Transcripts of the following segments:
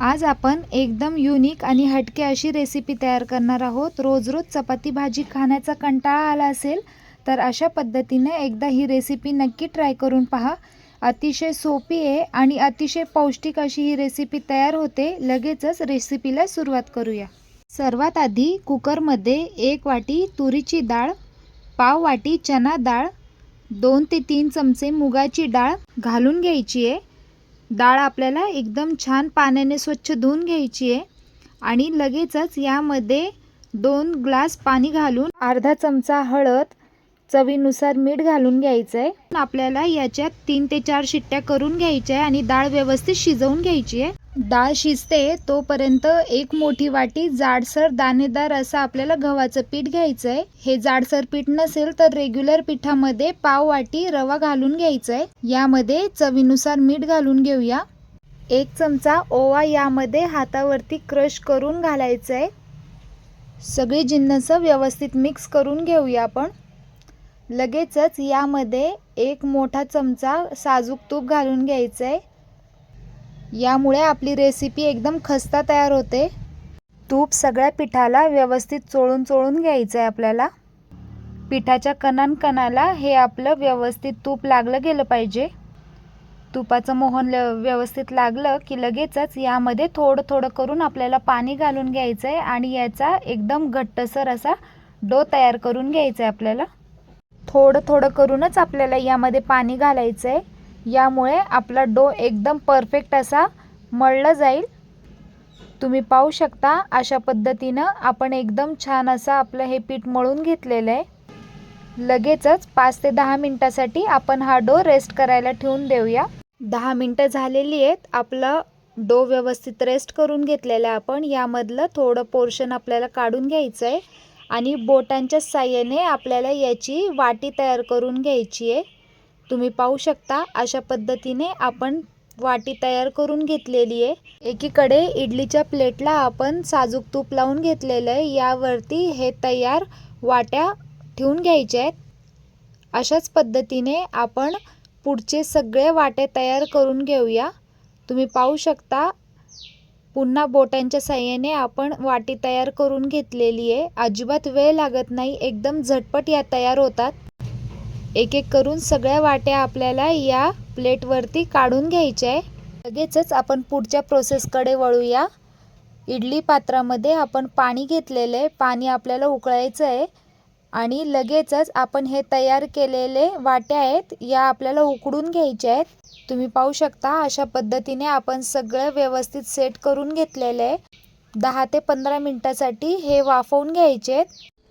आज आपण एकदम युनिक आणि हटके अशी रेसिपी तयार करणार आहोत. रोज रोज चपाती भाजी खाण्याचा कंटाळा आला असेल तर अशा पद्धतीने एकदा ही रेसिपी नक्की ट्राय करून पहा. अतिशय सोपी आहे आणि अतिशय पौष्टिक अशी ही रेसिपी तयार होते. लगेचच रेसिपीला सुरुवात करूया. सर्वात आधी कुकरमध्ये एक वाटी तुरीची डाळ पाव वाटी चना डाळ दोन ते तीन चमचे मुगाची डाळ घालून घ्यायची आहे. डाळ आपल्याला एकदम छान पाण्याने स्वच्छ धुवून घ्यायची आहे. आणि लगेचच यामध्ये दोन ग्लास पाणी घालून अर्धा चमचा हळद चवीनुसार मीठ घालून घ्यायचं आहे. आपल्याला याच्यात तीन ते चार शिट्ट्या करून घ्यायच्या आहे आणि डाळ व्यवस्थित शिजवून घ्यायची आहे. डाळ शिजते तोपर्यंत एक मोठी वाटी जाडसर दाणेदार असं आपल्याला गव्हाचं पीठ घ्यायचं आहे हे जाडसर पीठ नसेल तर रेग्युलर पिठामध्ये पाव वाटी रवा घालून घ्यायचा आहे यामध्ये चवीनुसार मीठ घालून घेऊया. एक चमचा ओवा यामध्ये हातावरती क्रश करून घालायचं आहे सगळी जिन्नस व्यवस्थित मिक्स करून घेऊया आपण. लगेचच यामध्ये एक मोठा चमचा साजूक तूप घालून घ्यायचं आहे यामुळे आपली रेसिपी एकदम खस्ता तयार होते. तूप सगळ्या पिठाला व्यवस्थित चोळून चोळून घ्यायचं आहे आपल्याला. पिठाच्या कणान कणाला हे आपलं व्यवस्थित तूप लागलं गेलं पाहिजे. तुपाचं मोहन ल व्यवस्थित लागलं की लगेचच यामध्ये थोडं थोडं करून आपल्याला पाणी घालून घ्यायचं आहे आणि याचा एकदम घट्टसर असा डो तयार करून घ्यायचा आहे आपल्याला. थोडं थोडं करूनच आपल्याला यामध्ये पाणी घालायचं आहे यामुळे आपला डो एकदम परफेक्ट असा मळला जाईल. तुम्ही पाहू शकता अशा पद्धतीनं आपण एकदम छान असं आपलं हे पीठ मळून घेतलेलं आहे. लगेचच पाच ते दहा मिनटासाठी आपण हा डो रेस्ट करायला ठेवून देऊया. दहा मिनटं झालेली आहेत. आपलं डो व्यवस्थित रेस्ट करून घेतलेलं आहे आपण. यामधलं थोडं पोर्शन आपल्याला काढून घ्यायचं आहे आणि बोटांच्या साह्याने आपल्याला याची वाटी तयार करून घ्यायची आहे. तुम्ही पाहू शकता अशा पद्धतीने आपण वाटी तयार करून घेतलेली आहे. एकीकडे इडलीच्या प्लेटला आपण साजूक तूप लावून घेतलेलं आहे. यावरती हे तयार वाट्या ठेवून घ्यायच्या आहेत. अशाच पद्धतीने आपण पुढचे सगळे वाटे तयार करून घेऊया. तुम्ही पाहू शकता पुन्हा बोटांच्या साह्याने आपण वाटी तयार करून घेतलेली आहे. अजिबात वेळ लागत नाही. एकदम झटपट या तयार होतात. एक एक करून सगळ्या वाट्या आपल्याला या प्लेटवरती काढून घ्यायच्या आहे. लगेचच आपण पुढच्या प्रोसेसकडे वळूया. इडली पात्रामध्ये आपण पाणी घेतलेलं आहे. पाणी आपल्याला उकळायचं आहे. आणि लगेचच आपण हे तयार केलेले वाट्या आहेत या आपल्याला उकडून घ्यायच्या आहेत. तुम्ही पाहू शकता अशा पद्धतीने आपण सगळं व्यवस्थित सेट करून घेतलेलं आहे. दहा ते पंधरा मिनटासाठी हे वाफवून घ्यायचे आहेत.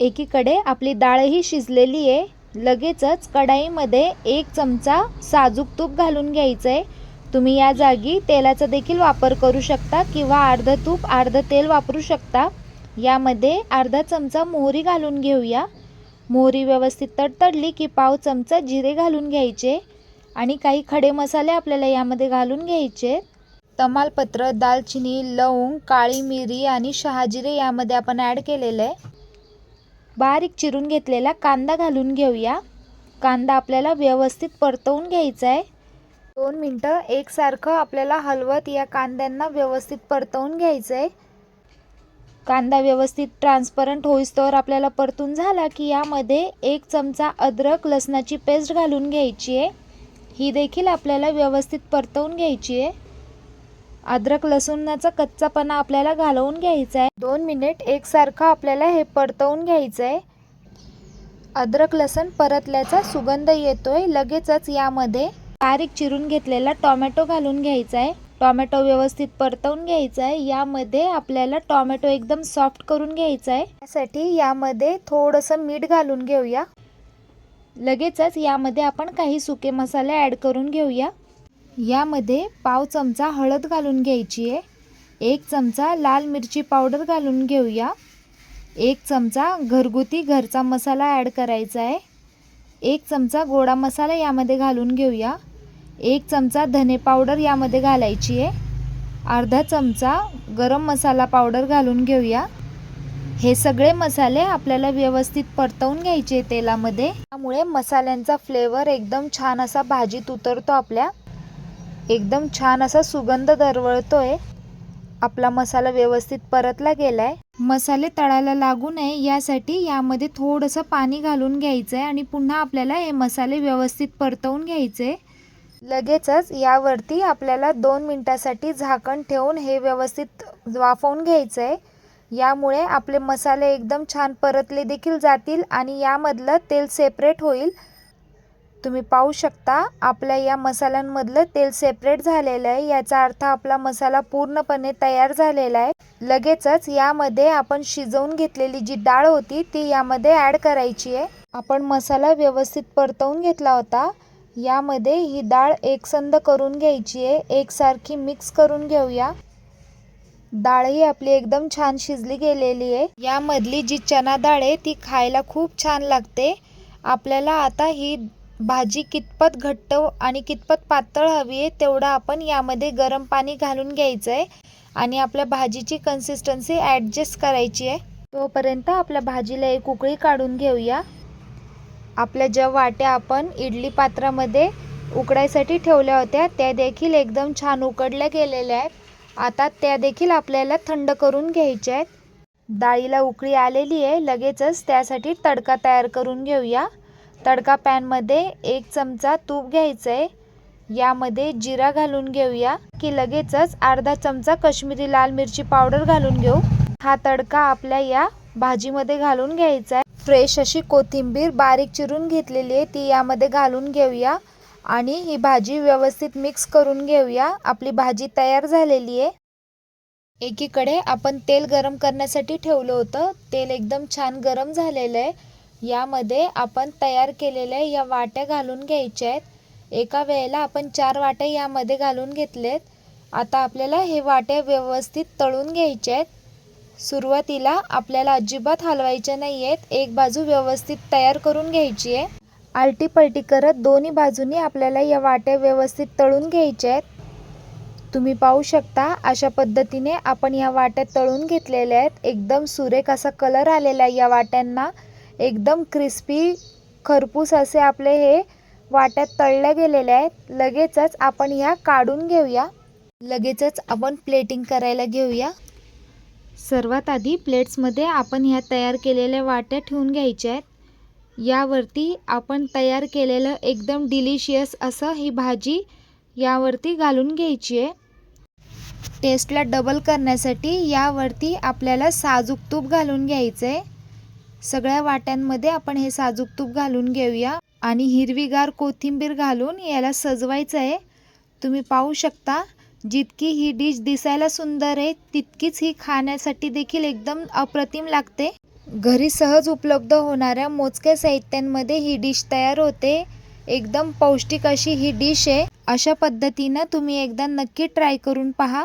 एकीकडे आपली डाळही शिजलेली आहे. लगेचच कढाईमध्ये एक चमचा साजूक तूप घालून घ्यायचं आहे तुम्ही या जागी तेलाचा देखील वापर करू शकता किंवा अर्धं तूप अर्धं तेल वापरू शकता. यामध्ये अर्धा चमचा मोहरी घालून घेऊया. मोहरी व्यवस्थित तडतडली की पाव चमचा जिरे घालून घ्यायचे आणि काही खडे मसाले आपल्याला यामध्ये घालून घ्यायचे. तमालपत्र दालचिनी लवंग काळी मिरी आणि शहाजिरे यामध्ये आपण ॲड केलेलं आहे बारीक चिरून घेतलेला कांदा घालून घेऊया. कांदा आपल्याला व्यवस्थित परतवून घ्यायचा आहे. दोन मिनटं एकसारखं आपल्याला हलवत या कांद्यांना व्यवस्थित परतवून घ्यायचं आहे. कांदा व्यवस्थित ट्रान्सपरंट होईस्तोवर आपल्याला परतून झाला की यामध्ये एक चमचा अद्रक लसणाची पेस्ट घालून घ्यायची आहे. ही देखील आपल्याला व्यवस्थित परतवून घ्यायची आहे. अद्रक लसूणाचा कच्चापणा आपल्याला घालवून घ्यायचा आहे. दोन मिनिट एकसारखं आपल्याला हे परतवून घ्यायचं आहे अद्रक लसण परतल्याचा सुगंध येतोय लगेचच यामध्ये. बारीक चिरून घेतलेला टोमॅटो घालून घ्यायचा आहे. टोमॅटो व्यवस्थित परतवून घ्यायचा आहे. यामध्ये आपल्याला टोमॅटो एकदम सॉफ्ट करून घ्यायचा आहे. त्यासाठी यामध्ये थोडंसं मीठ घालून घेऊया. लगेचच यामध्ये आपण काही सुके मसाले ॲड करून घेऊया. यामध्ये पाव चमचा हळद घालून घ्यायची आहे एक चमचा लाल मिरची पावडर घालून घेऊया एक चमचा घरगुती घरचा मसाला ॲड करायचा आहे एक चमचा गोडा मसाला यामध्ये घालून घेऊया एक चमचा धने पावडर यामध्ये घालायची आहे अर्धा चमचा गरम मसाला पावडर घालून घेऊया. हे सगळे मसाले आपल्याला व्यवस्थित परतवून घ्यायचे तेलामध्ये. त्यामुळे मसाल्यांचा फ्लेवर एकदम छान असा भाजीत उतरतो आपल्या. एकदम छान असा सुगंध दरवळतोय. आपला मसाला व्यवस्थित परतला गेलाय. मसाले तळायला लागू नये यासाठी यामध्ये थोडंसं पाणी घालून घ्यायचं आहे आणि पुन्हा आपल्याला हे मसाले व्यवस्थित परतवून घ्यायचे लगेचच यावरती आपल्याला दोन मिनटासाठी झाकण ठेवून हे व्यवस्थित वाफवून घ्यायचं आहे यामुळे आपले मसाले एकदम छान परतले देखील जातील आणि यामधलं तेल सेपरेट होईल. तुम्ही पाहू शकता आपल्या या मसाल्यांमधलं तेल सेपरेट झालेलं आहे. याचा अर्थ आपला मसाला पूर्णपणे तयार झालेला आहे. लगेचच यामध्ये आपण शिजवून घेतलेली जी डाळ होती ती यामध्ये ॲड करायची आहे. आपण मसाला व्यवस्थित परतवून घेतला होता. यामध्ये ही डाळ एकसंद करून घ्यायची आहे. एकसारखी मिक्स करून घेऊया. डाळही आपली एकदम छान शिजली गेलेली आहे. यामधली जी चना डाळ आहे ती खायला खूप छान लागते. आपल्याला आता ही भाजी कितपत घट्ट आणि कितपत पातळ हवी आहे तेवढं आपण यामध्ये गरम पाणी घालून घ्यायचं आहे आणि आपल्या भाजीची कन्सिस्टन्सी ॲडजस्ट करायची आहे. तोपर्यंत आपल्या भाजीला एक उकळी काढून घेऊया. आपल्या ज्या वाट्या आपण इडली पात्रामध्ये उकडायसाठी ठेवल्या होत्या त्या देखील एकदम छान उकडल्या गेलेल्या आहेत. आता त्या देखील आपल्याला थंड करून घ्यायच्या आहेत. डाळीला उकळी आलेली आहे लगेचच त्यासाठी तडका तयार करून घेऊया. तडका पॅनमध्ये एक चमचा तूप घ्यायचं आहे यामध्ये जिरा घालून घेऊया. की लगेचच अर्धा चमचा कश्मीरी लाल मिरची पावडर घालून घेऊ. हा तडका आपल्या या भाजीमध्ये घालून घ्यायचा आहे फ्रेश अशी कोथिंबीर बारीक चिरून घेतलेली आहे. ती यामध्ये घालून घेऊया. आणि ही भाजी व्यवस्थित मिक्स करून घेऊया. आपली भाजी तयार झालेली आहे. एकीकडे आपण तेल गरम करण्यासाठी ठेवलं होतं. तेल एकदम छान गरम झालेलं आहे. यामध्ये आपण तयार केलेल्या या वाट्या घालून घ्यायच्या आहेत. एका वेळेला आपण चार वाट्या यामध्ये घालून घेतलेत. आता आपल्याला हे वाट्या व्यवस्थित तळून घ्यायच्या आहेत. सुरुवातीला आपल्याला अजिबात हलवायच्या नाही आहेत. एक बाजू व्यवस्थित तयार करून घ्यायची आहे. आलटी पलटी करत दोन्ही बाजूनी आपल्याला या वाट्या व्यवस्थित तळून घ्यायच्या आहेत. तुम्ही पाहू शकता अशा पद्धतीने आपण या वाट्या तळून घेतलेल्या आहेत. एकदम सुरेख असा कलर आलेला आहे या वाट्यांना. एकदम क्रिस्पी खरपूस असे आपले हे वाट्यात तळल्या गेलेले आहेत. लगेचच आपण ह्या काढून घेऊया. लगेचच आपण प्लेटिंग करायला घेऊया. सर्वात आधी प्लेट्समध्ये आपण ह्या तयार केलेल्या वाट्या ठेवून घ्यायच्या आहेत. यावरती आपण तयार केलेलं एकदम डिलिशियस असं ही भाजी यावरती घालून घ्यायची आहे. टेस्टला डबल करण्यासाठी यावरती आपल्याला साजूक तूप घालून घ्यायचं आहे सगळ्या वाट्यांमध्ये आपण हे साजूक तूप घालून घेऊया आणि हिरवीगार कोथिंबीर घालून याला सजवायचं आहे. तुम्ही पाहू शकता जितकी ही डिश दिसायला सुंदर आहे तितकीच ही खाण्यासाठी देखील एकदम अप्रतिम लागते. घरी सहज उपलब्ध होणाऱ्या मोजक्या साहित्यांमध्ये ही डिश तयार होते. एकदम पौष्टिक अशी ही डिश आहे. अशा पद्धतीनं तुम्ही एकदा नक्की ट्राय करून पहा.